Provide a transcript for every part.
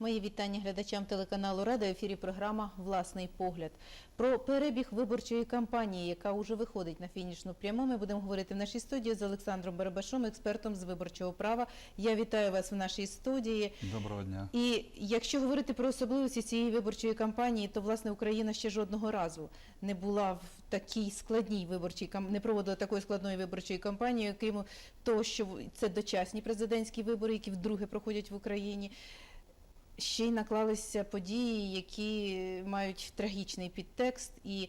Мої вітання глядачам телеканалу Рада. В ефірі програма Власний погляд. Про перебіг виборчої кампанії, яка вже виходить на фінішну пряму. Ми будемо говорити в нашій студії з Олександром Барабашом, експертом з виборчого права. Я вітаю вас в нашій студії. Доброго дня. І якщо говорити про особливості цієї виборчої кампанії, то власне Україна ще жодного разу не була в такій складній виборчій не проводила такої складної виборчої кампанії, окрім того, що це дочасні президентські вибори, які вдруге проходять в Україні. Ще й наклалися події, які мають трагічний підтекст, і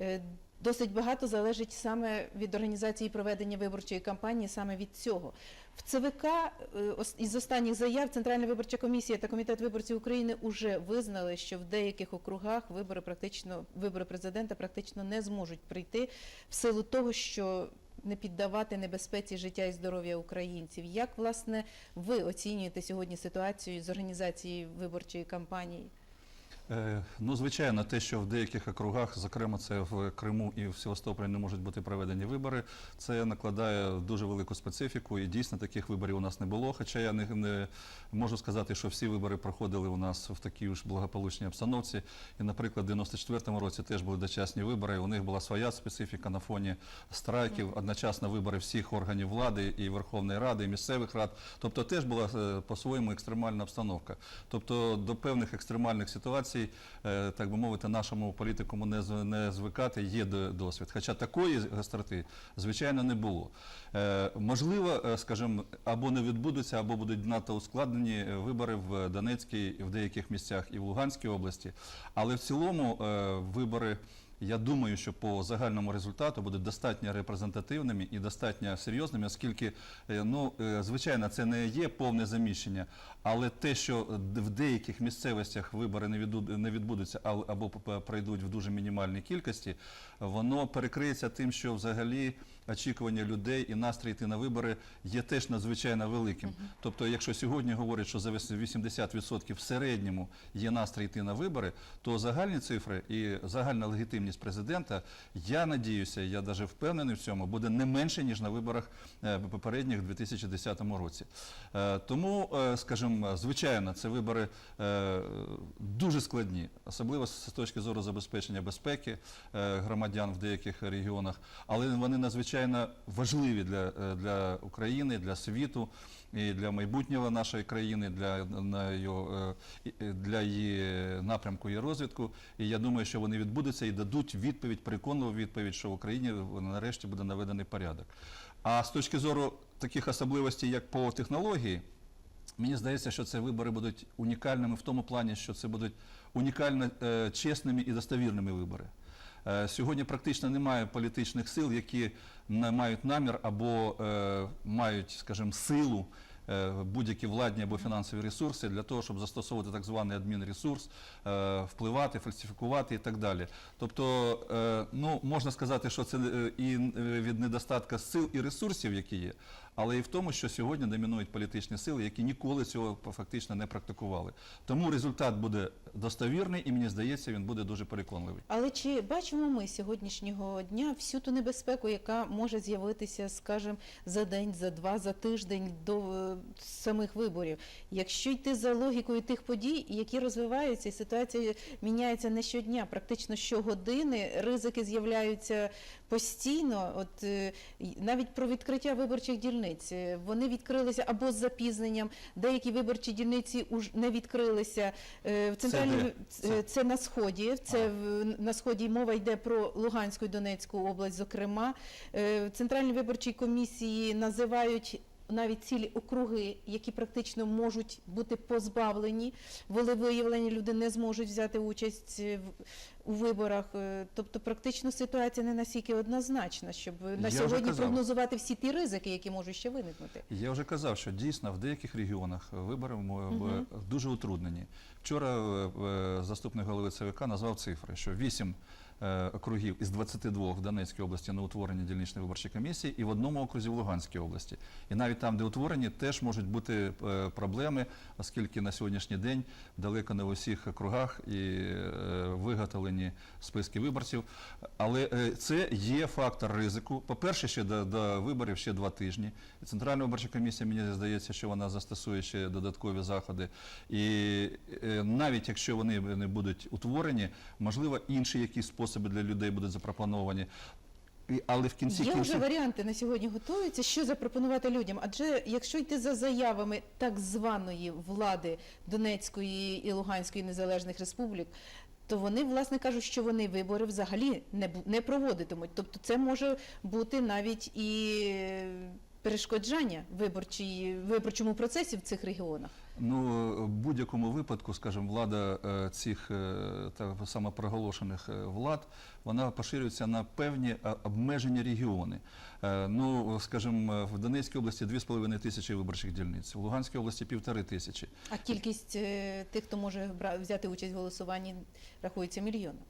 е, досить багато залежить саме від організації проведення виборчої кампанії, саме від цього. В ЦВК е, із останніх заяв Центральна виборча комісія та комітет виборців України вже визнали, що в деяких округах вибори практично вибори президента практично не зможуть прийти в силу того, що не піддавати небезпеці життя і здоров'я українців. Як власне ви оцінюєте сьогодні ситуацію з організацією виборчої кампанії? Е, Ну, звичайно, те, що в деяких округах, зокрема це в Криму і в Севастополі, не можуть бути проведені вибори, це накладає дуже велику специфіку. І дійсно таких виборів у нас не було. Хоча я не, не можу сказати, що всі вибори проходили у нас в такій ж благополучній обстановці. І, наприклад, в 94-му році теж були дочасні вибори. У них була своя специфіка на фоні страйків, одночасно вибори всіх органів влади і Верховної Ради, і місцевих рад. Тобто теж була е, по-своєму екстремальна обстановка. Тобто до певних екстремальних ситуацій, е, так би мовити, нашому політикуму не, звикати, є досвід. Хоча такої гостроти, звичайно, не було. Е, Можливо, е, скажімо, або не відбудуться, або будуть надто ускладнені вибори в Донецькій, в деяких місцях і в Луганській області. Але в цілому вибори. Я думаю, що по загальному результату будуть достатньо репрезентативними і достатньо серйозними, оскільки, е, ну, е, звичайно, це не є повне заміщення, але те, що в деяких місцевостях вибори не відбуд- не відбудуться або пройдуть в дуже мінімальній кількості, воно перекриється тим, що взагалі очікування людей і настрій йти на вибори є теж надзвичайно великим. Тобто, якщо сьогодні говорять, що за вис- 80% в середньому є настрій йти на вибори, то загальні цифри і загальна легітимність президента, я надіюся, я навіть впевнений в цьому, буде не менше, ніж на виборах е, попередніх в 2010 році. Е, Тому, е, скажімо, звичайно, це вибори дуже складні, особливо з точки зору забезпечення безпеки громадян в деяких регіонах, але вони надзвичайно важливі для, е, для України, для світу і для майбутнього нашої країни, для, на його, е, для її напрямку і розвитку. І я думаю, що вони відбудуться і дадуть відповідь, переконливу відповідь, що в Україні нарешті буде наведений порядок. А з точки зору таких особливостей, як по технології, Мені здається, що ці вибори будуть унікальними в тому плані, що це будуть унікально е, чесними і достовірними вибори. Е, сьогодні практично немає політичних сил, які мають намір або е, мають, скажімо, силу. е, Будь-які владні або фінансові ресурси для того, щоб застосовувати так званий адмінресурс, впливати, фальсифікувати і так далі. Тобто, ну можна сказати, що це і від недостатка сил і ресурсів, які є, але і в тому, що сьогодні домінують політичні сили, які ніколи цього фактично не практикували. Тому результат буде достовірний, і мені здається, він буде дуже переконливий. Але чи бачимо ми сьогоднішнього дня всю ту небезпеку, яка може з'явитися, скажімо, за день, за два, за тиждень до е, самих виборів? Якщо йти за логікою тих подій, які розвиваються, і ситуація міняється не щодня, практично щогодини, ризики з'являються постійно. От е, навіть про відкриття виборчих дільниць Е, вони відкрилися або з запізненням, деякі виборчі дільниці не відкрилися. Е, В центральній? Це- це на сході. Це в- на сході мова йде про Луганську і Донецьку область. Зокрема, в центральній виборчій комісії називають. Навіть цілі округи, які практично можуть бути позбавлені волевиявлення, люди не зможуть взяти участь е, у виборах. Е, Тобто, практично ситуація не настільки однозначна, щоб на Я сьогодні прогнозувати всі ті ризики, які можуть ще виникнути. Я вже казав, що дійсно в деяких регіонах вибори в- дуже утруднені. Вчора заступник голови ЦВК назвав цифри, що 8 е, округів із 22 в Донецькій області на утворення дільничної виборчої комісії і в одному окрузі в Луганській області. І навіть там, де утворені, теж можуть бути е, проблеми, оскільки на сьогоднішній день далеко не в усіх округах і е, виготовлені списки виборців. Але е, це є фактор ризику. По-перше, ще до, до виборів ще два тижні. І Центральна виборча комісія, мені здається, що вона застосує ще додаткові заходи. І е, навіть якщо вони не будуть утворені, можливо, інші якісь способи для людей будуть запропоновані. Але в кінці Є вже варіанти на сьогодні готуються, що запропонувати людям. Адже якщо йти за заявами так званої влади Донецької і Луганської незалежних республік, то вони власне кажуть, що вони вибори взагалі не, не проводитимуть. Тобто це може бути навіть і перешкоджання виборчій, виборчому процесі в цих регіонах. Ну, в будь-якому випадку, скажімо, влада е, цих е, так самопроголошених е, влад, вона поширюється на певні обмежені регіони. Ну, скажімо, в Донецькій області 2,5 тисячі виборчих дільниць, в Луганській області півтори тисячі. А кількість тих, хто може взяти участь в голосуванні, рахується мільйоном.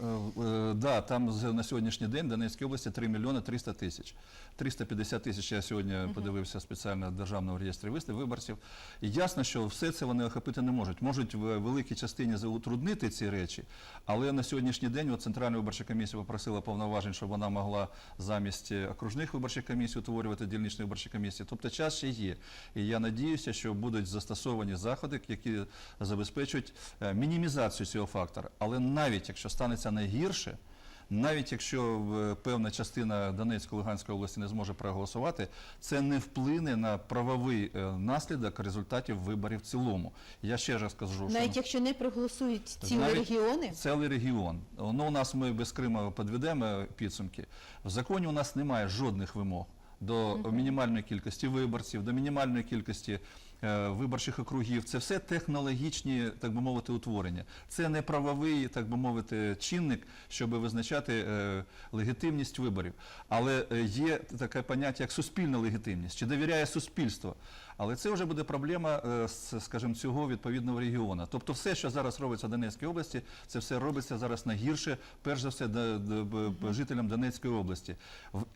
Е, е, Да, там на сьогоднішній день в Донецькій області 3 мільйони 300 тисяч. 350 тисяч я сьогодні подивився спеціально в Державному реєстрі виборців. І ясно, що все це вони охопити не можуть. Можуть в великій частині утруднити ці речі, але на сьогоднішній день от Центральна виборча комісія попросила повноважень, щоб вона могла замість окружних виборчих комісій утворювати дільничні виборчі комісії. Тобто час ще є. І я надіюся, що будуть застосовані заходи, які забезпечують е, мінімізацію цього фактора. Але навіть якщо станеться найгірше, навіть якщо е, певна частина Донецької Луганської області не зможе проголосувати, це не вплине на правовий е, наслідок результатів виборів в цілому. Я ще раз кажу, що Навіть якщо не проголосують цілі регіони, цілий регіон. Ну, у нас ми без Криму підведемо підсумки. В законі у нас немає жодних вимог до мінімальної кількості виборців, до мінімальної кількості виборчих округів. Це все технологічні, так би мовити, утворення. Це не правовий, так би мовити, чинник, щоб визначати е, легітимність виборів. Але е, є таке поняття, як суспільна легітимність, чи довіряє суспільство. Але це вже буде проблема, е, скажімо, цього відповідного регіону. Тобто, все, що зараз робиться в Донецькій області, це все робиться зараз найгірше, перш за все, жителям Донецької області.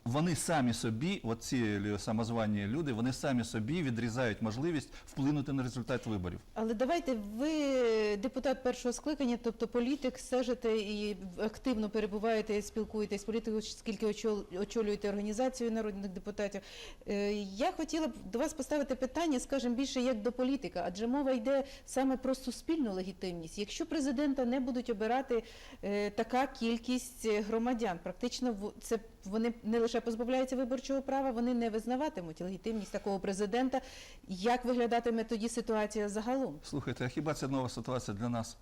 Вони самі собі, от ці лю- самозвані люди, вони самі собі відрізають можливість вплинути на результат виборів. але давайте ви депутат першого скликання, тобто політик, стежите і активно перебуваєте, спілкуєтесь з політикою, оскільки очол- очолюєте організацію народних депутатів. Е, Я хотіла б до вас поставити питання, скажімо, більше як до політика, адже мова йде саме про суспільну легітимність. Якщо президента не будуть обирати е, така кількість громадян, практично це вони не лише позбавляються виборчого права, вони не визнаватимуть легітимність такого президента. Як виглядатиме тоді ситуація загалом? Слухайте, а хіба це нова ситуація для нас?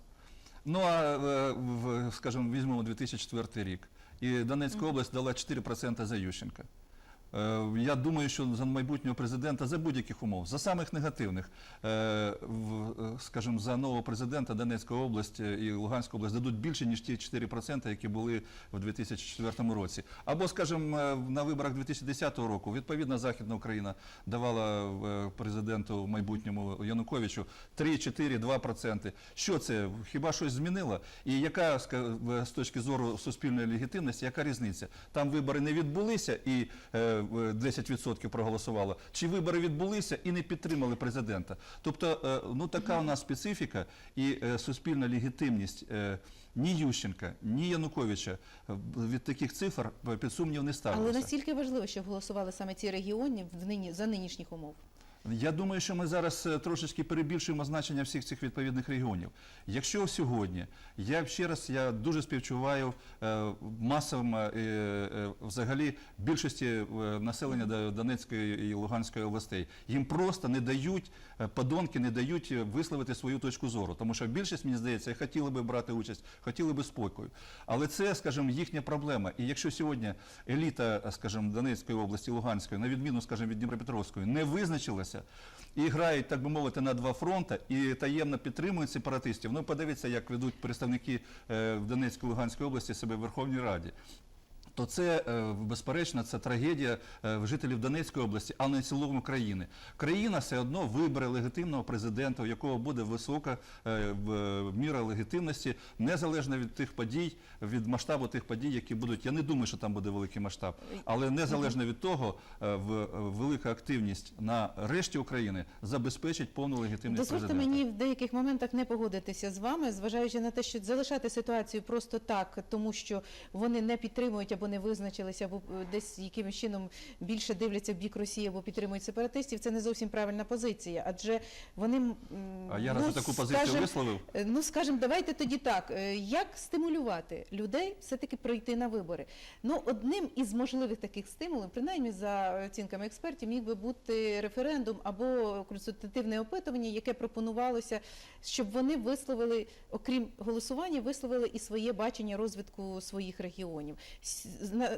Ну а е, скажімо, візьмемо 2004 рік. І Донецька область дала 4% за Ющенка. Е, Я думаю, що за майбутнього президента за будь-яких умов, за самих негативних, е, е, скажімо, за нового президента Донецька область е, і Луганська область дадуть більше, ніж ті 4%, які були в 2004 році. Або, скажімо, на виборах 2010 року відповідна Західна Україна давала президенту майбутньому Януковичу 3-4-2%. Що це? Хіба щось змінило? І яка з точки зору суспільної легітимності, яка різниця? Там вибори не відбулися і 10% проголосувало, чи вибори відбулися і не підтримали президента. Тобто, е, ну така у нас специфіка і е, суспільна легітимність. е, ні Ющенка, ні Януковича е, від таких цифр е, під сумнів не Але настільки важливо, щоб голосували саме ці регіони в нині за нинішніх умов. Я думаю, що ми зараз е, трошечки перебільшуємо значення всіх цих відповідних регіонів. Якщо сьогодні, я ще раз я дуже співчуваю е, масовим е, взагалі більшості населення До- Донецької і Луганської областей. Їм просто не дають подонки, не дають висловити свою точку зору. Тому що більшість, мені здається, хотіли би брати участь, хотіли би спокою. Але це, скажімо, їхня проблема. І якщо сьогодні еліта, скажімо, Донецької області, Луганської, на відміну, скажімо, від Дніпропетровської, не визначилася і грають, так би мовити, на два фронти і таємно підтримують сепаратистів. Ну, подивіться, як ведуть представники е, в Донецькій Луганській області себе в Верховній Раді. То це е, безперечно це трагедія е, жителів Донецької області, а не цілому країни. Країна все одно вибере легітимного президента, у якого буде висока е, міра легітимності, незалежно від тих подій, від масштабу тих подій, які будуть. Я не думаю, що там буде великий масштаб, але незалежно від того, велика активність на решті України забезпечить повну легітимність Дозвольте мені в деяких моментах не погодитися з вами, зважаючи на те, що залишати ситуацію просто так, тому що вони не підтримують або не визначилися, або е, десь якимось чином більше дивляться в бік Росії або підтримують сепаратистів. Це не зовсім правильна позиція, адже вони А я ну, разве таку позицію скажем, висловив? Е, Ну, скажімо, давайте тоді так. е, Як стимулювати людей все-таки пройти на вибори? Ну, одним із можливих таких стимулів, принаймні за оцінками експертів, міг би бути референдум або консультативне опитування, яке пропонувалося, щоб вони висловили, окрім голосування, висловили і своє бачення розвитку своїх регіонів.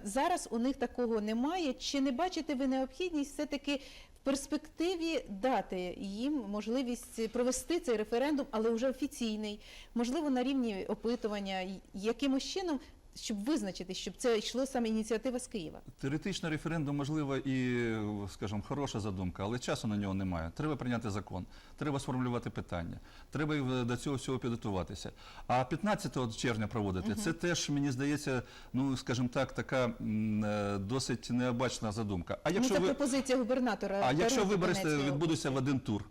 Зараз у них такого немає. Чи не бачите ви необхідність все-таки в перспективі дати їм можливість провести цей референдум, але вже офіційний, можливо, на рівні опитування, якимось чином, щоб визначити, щоб це йшло саме ініціатива з Києва. Теоретично референдум можливо і, скажімо, хороша задумка, але часу на нього немає. Треба прийняти закон, треба сформулювати питання, треба до цього всього підготуватися. А 15 червня проводити це теж мені здається, ну скажімо так, така е, досить необачна задумка. А ну, якщо це ви пропозиція губернатора. а якщо вибори відбудуться в один тур,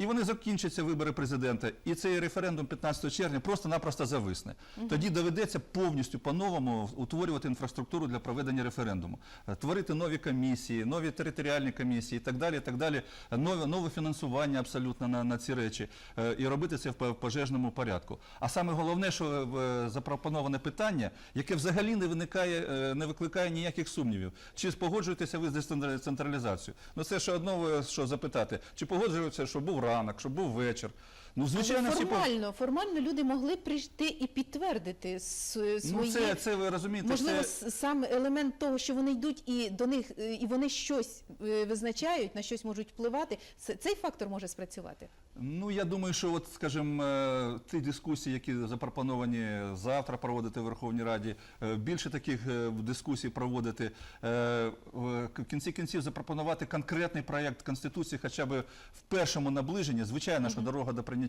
і вони закінчаться вибори президента, і цей референдум 15 червня просто-напросто зависне. Тоді доведеться повністю по-новому утворювати інфраструктуру для проведення референдуму, Е, творити нові комісії, нові територіальні комісії і так далі. І так далі. Нове, нове фінансування абсолютно на, на ці речі, е, і робити це в пожежному порядку. А саме головне, що е, запропоноване питання, яке взагалі не виникає, не викликає ніяких сумнівів. Чи погоджуєтеся ви з децентралізацією? Ну це ще одно що запитати. Чи погоджуєтеся, що був ранок, щоб був вечір? Ну, звичайно, Але всі формально, формально люди могли прийти і підтвердити с- Ну, це, це ви розумієте, Можливо, це... с- сам елемент того, що вони йдуть і до них, е, і вони щось е, визначають, на щось можуть впливати. це- Цей фактор може спрацювати. Ну, я думаю, що от, скажімо, е, ті дискусії, які запропоновані завтра проводити в Верховній Раді, е, більше таких е, дискусій проводити, е, в к- кінці кінців запропонувати конкретний проєкт Конституції, хоча б в першому наближенні. Звичайно, що дорога до прийняття,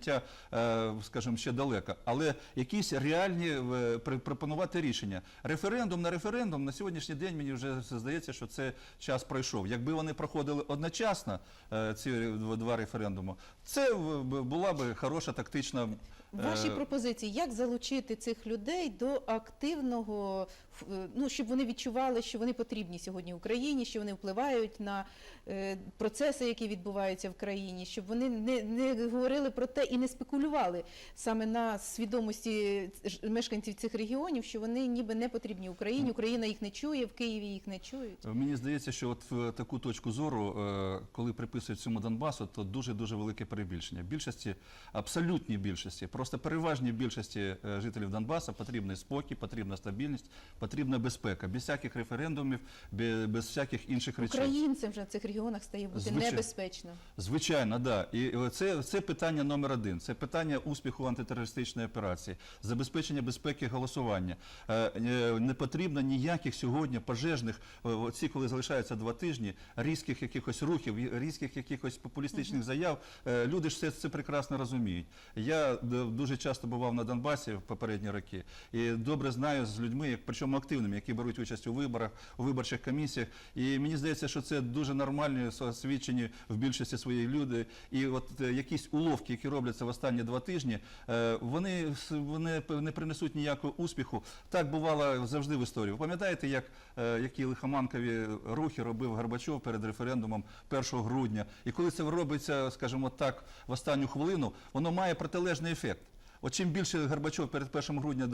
е, скажімо, ще далека, але якісь реальні е, пропонувати рішення. Референдум на референдум на сьогоднішній день мені вже здається, що це час пройшов. Якби вони проходили одночасно, е, ці два референдуми, це була б хороша тактична. Ваші е, пропозиції, як залучити цих людей до активного, е, ну щоб вони відчували, що вони потрібні сьогодні Україні, що вони впливають на е, процеси, які відбуваються в країні, щоб вони не, не говорили про те і не спекулювали саме на свідомості мешканців цих регіонів, що вони ніби не потрібні Україні, Україна їх не чує, в Києві їх не чують. Мені здається, що от в таку точку зору, коли приписують цьому Донбасу, то дуже дуже велике перебільшення. Більшості, абсолютній більшості, просто переважній більшості е, жителів Донбасу потрібний спокій, потрібна стабільність, потрібна безпека, без всяких референдумів, без всяких інших речей. Українцям вже в цих регіонах стає бути Звичайно. небезпечно. Звичайно, да. І це, це питання номер один. Це питання успіху антитерористичної операції, забезпечення безпеки голосування. Е, е, Не потрібно ніяких сьогодні пожежних, оці, коли залишаються два тижні, різких якихось рухів, різких якихось популістичних заяв. Люди ж це, це прекрасно розуміють. Я дуже часто бував на Донбасі в попередні роки і добре знаю з людьми, як причому активними, які беруть участь у виборах, у виборчих комісіях. І мені здається, що це дуже нормальні освічені в більшості своїх люди. І от е, якісь уловки, які робляться в останні два тижні, е, вони, вони не принесуть ніякого успіху. Так бувало завжди в історії. Ви пам'ятаєте, як е, які лихоманкові рухи робив Горбачов перед референдумом 1 грудня? І коли це робиться, скажімо так, в останню хвилину, воно має протилежний ефект. От чим більше Горбачов перед 1 грудня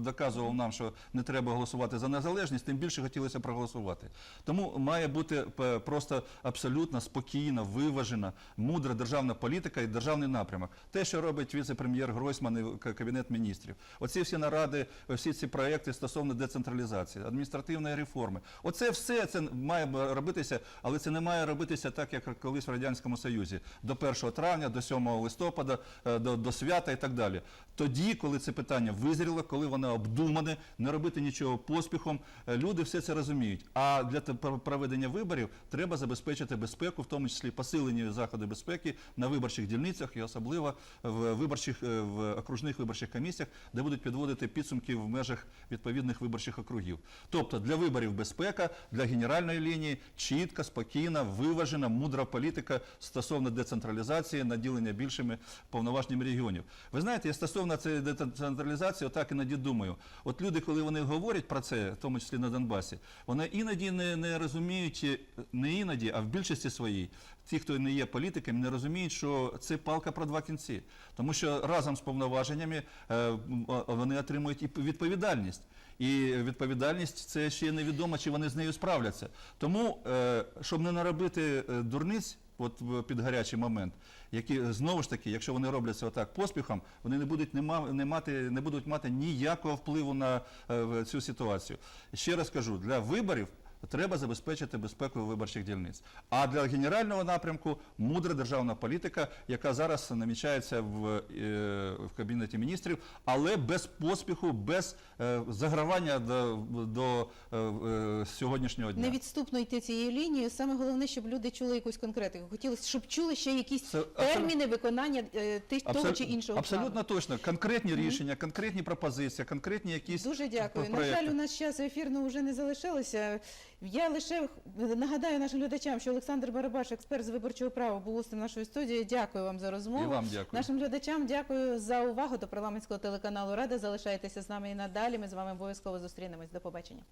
доказував нам, що не треба голосувати за незалежність, тим більше хотілося проголосувати. Тому має бути просто абсолютно спокійна, виважена, мудра державна політика і державний напрямок. Те, що робить віце-прем'єр Гройсман і кабінет міністрів. Оці всі наради, всі ці проекти стосовно децентралізації, адміністративної реформи. Оце все це має робитися, але це не має робитися так, як колись в радянському союзі, до 1 травня, до 7 листопада, е, до, до свята і так далі. Тоді, коли це питання визріло, коли воно обдумане, не робити нічого поспіхом, е, люди все це розуміють. А для проведення виборів треба забезпечити безпеку, в тому числі посилені заходи безпеки на виборчих дільницях і особливо в виборчих е, в окружних виборчих комісіях, де будуть підводити підсумки в межах відповідних виборчих округів. Тобто для виборів безпека, для генеральної лінії чітка, спокійна, виважена, мудра політика стосовно децентралізації, наділення більшими повноваженнями регіонів. Ви знаєте, стосовно цієї децентралізації, отак іноді думаю. От люди, коли вони говорять про це, в тому числі на Донбасі, вони іноді не, не розуміють, е, не іноді, а в більшості своїй, ті, хто не є політиками, не розуміють, що це палка про два кінці. Тому що разом з повноваженнями е, вони отримують і відповідальність. І відповідальність це ще невідомо, чи вони з нею справляться. Тому, е, щоб не наробити дурниць, от в- під гарячий момент, які знову ж таки, якщо вони робляться отак поспіхом, вони не будуть не, не мати, не будуть мати ніякого впливу на е, цю ситуацію. Ще раз кажу, для виборів. Треба забезпечити безпеку виборчих дільниць. А для генерального напрямку мудра державна політика, яка зараз намічається в, е, в кабінеті міністрів, але без поспіху, без е, загравання до, до е, сьогоднішнього дня. Невідступно йти цією лінією. Саме головне, щоб люди чули якусь конкретику. Хотілося, щоб чули ще якісь Це терміни виконання е, тих, того чи іншого Абсолютно плану. точно. Конкретні рішення, конкретні пропозиції, конкретні якісь Дуже дякую. На жаль, у нас часу ефірного вже не залишилося. Я лише нагадаю нашим глядачам, що Олександр Барабаш, експерт з виборчого права, був гостем нашої студії. Дякую вам за розмову. І вам дякую. Нашим глядачам дякую за увагу до парламентського телеканалу Рада. Залишайтеся з нами і надалі. Ми з вами обов'язково зустрінемось. До побачення.